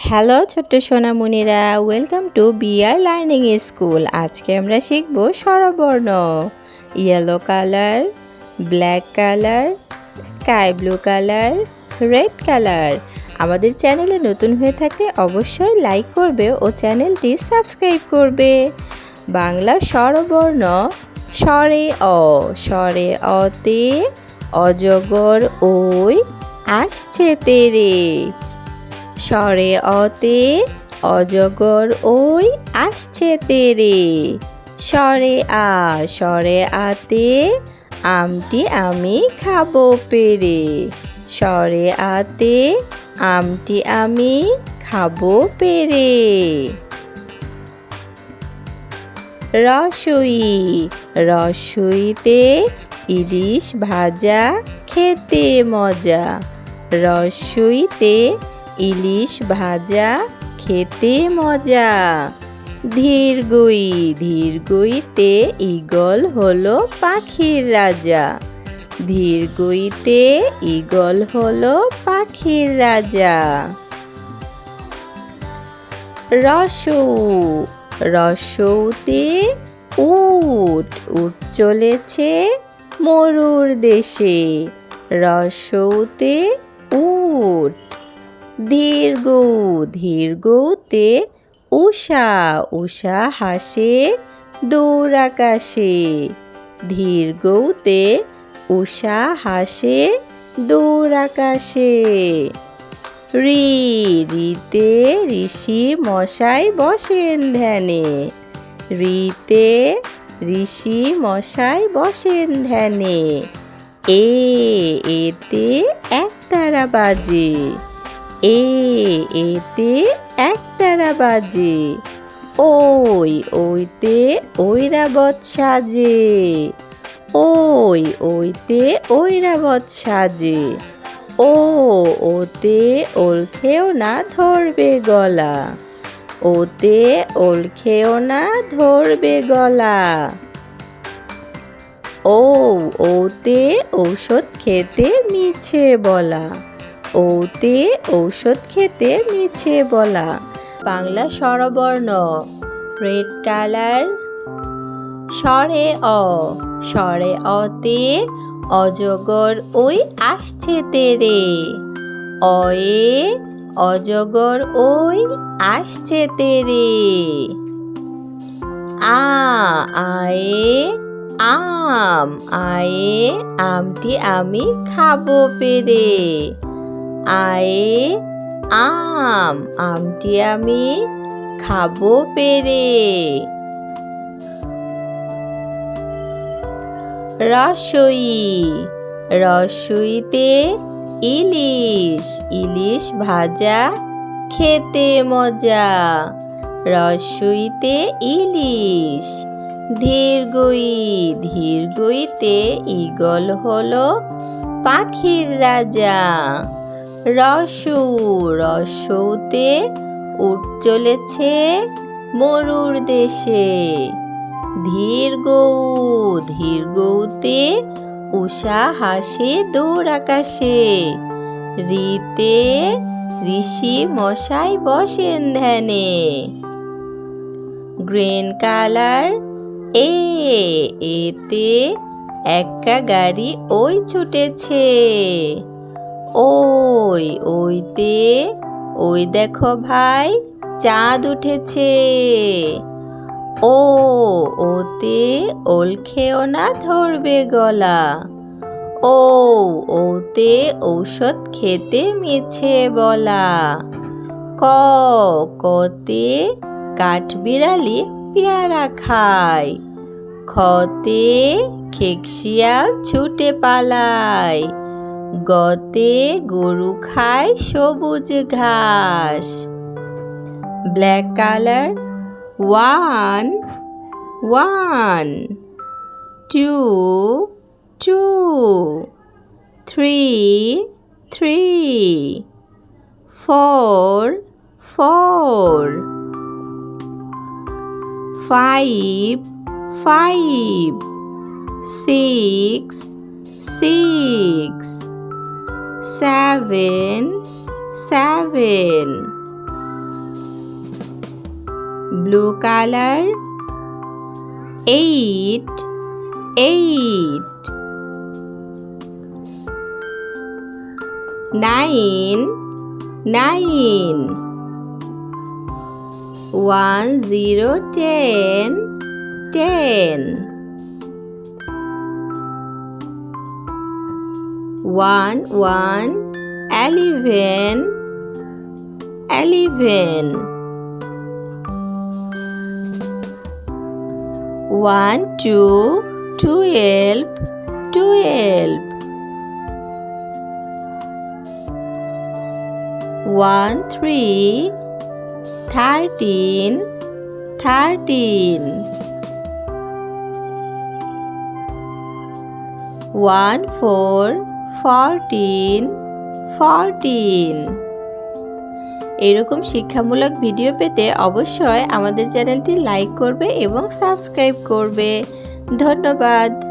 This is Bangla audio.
হ্যালো ছোট্ট সোনামণিরা welcome to B R learning school আজকে আমরা শিখব স্বরবর্ণ। Yellow colour black colour sky blue colour red colour আমাদের চ্যানেলে নতুন হয়ে থাকলে অবশ্যই লাইক করবে ও চ্যানেলটি সাবস্ক্রাইব করবে। বাংলা স্বরবর্ণ, স্বরে অ। স্বরে অতে অজগর ওই আসছে তেরে। স্বরে অতে অজগর ওই আসছে তেরে। স্বরে আ, স্বরে আতে আমটি আমি খাব পেরে। স্বরে আতে আমটি আমি খাব পেরে। রসই, রসইতে ইলিশ ভাজা খেতে মজা। রসইতে ইলিশ ভাজা, খেতে মজা। ধীরগই, ধীরগইতে ইগল হলো পাখির রাজা। ধীরগইতে ইগল হলো পাখির রাজা। রসৌ, রসৌতে উট উট চলেছে মরুর দেশে। রসৌতে উট দীর্ঘ, দীর্ঘতে উষা উষা হাসে দৌড় আকাশে। ধীর্ঘতে উষা হাসে দৌড় আকাশে। রি, রিতে ঋষি মশাই বসেন ধ্যানে। রিতে ঋষি মশাই বসেন ধ্যানে। এ, এতে এক তারা বাজে। এ, এতে এক তারা বাজে। ওই, ওইতে ঐরাবত সাজে। ওই, ওইতে ঐরাবত সাজে। ও, ওতে ওলখেও না ধরবে গলা। ওতে ওলখেও না ধরবে গলা। ও, ওতে ঔষধ খেতে মিছে বলা। ওতে ঔষধ খেতে মিছে বলা। বাংলা স্বরবর্ণ। Red colour. স্বরে অ। স্বরে অতে অজগর ওই আসছে তেরে। অয়ে অজগর ওই আসছে তেরে। আ, আয়ে আম। আয়ে আমটি আমি খাব পেরে। আয়ে, আম, আমটি আমি খাব পেরে। রসই, রসইতে ইলিশ ইলিশ ভাজা খেতে মজা। রসইতে ইলিশ, ধীরগই, ধীরগইতে ইগল হলো পাখির রাজা। রসু, রসৌতে উঠ চলেছে মরুর দেশে। ধীর গৌ, ধীর গৌতে উষা হাসে দৌড় আকাশে। রিতে ঋষি মশাই বসেন ধ্যানে। গ্রিন কালার, এ, এতে একা গাড়ি ওই ছুটেছে। ওই ওইতে ওই দেখো ভাই, চাঁদ উঠেছে। ও ওতে ওল খেও না ধরবে গলা। ও ওতে ঔষধ খেতে মিছে বলা। ক কতে কাঠবিড়ালি পেয়ারা খায়। খতে খেকশিয়াল ছুটে পালায়। গতে গরু খায় সবুজ ঘাস। Black colour one one two two three three four four five five six six seven, seven, blue color. Eight, eight. Nine, nine. one zero ten. Ten one one eleven eleven one two twelve twelve one three thirteen thirteen one four fourteen fourteen এরকম শিক্ষামূলক ভিডিও পেতে অবশ্যই আমাদের চ্যানেলটি লাইক করবে এবং সাবস্ক্রাইব করবে। ধন্যবাদ।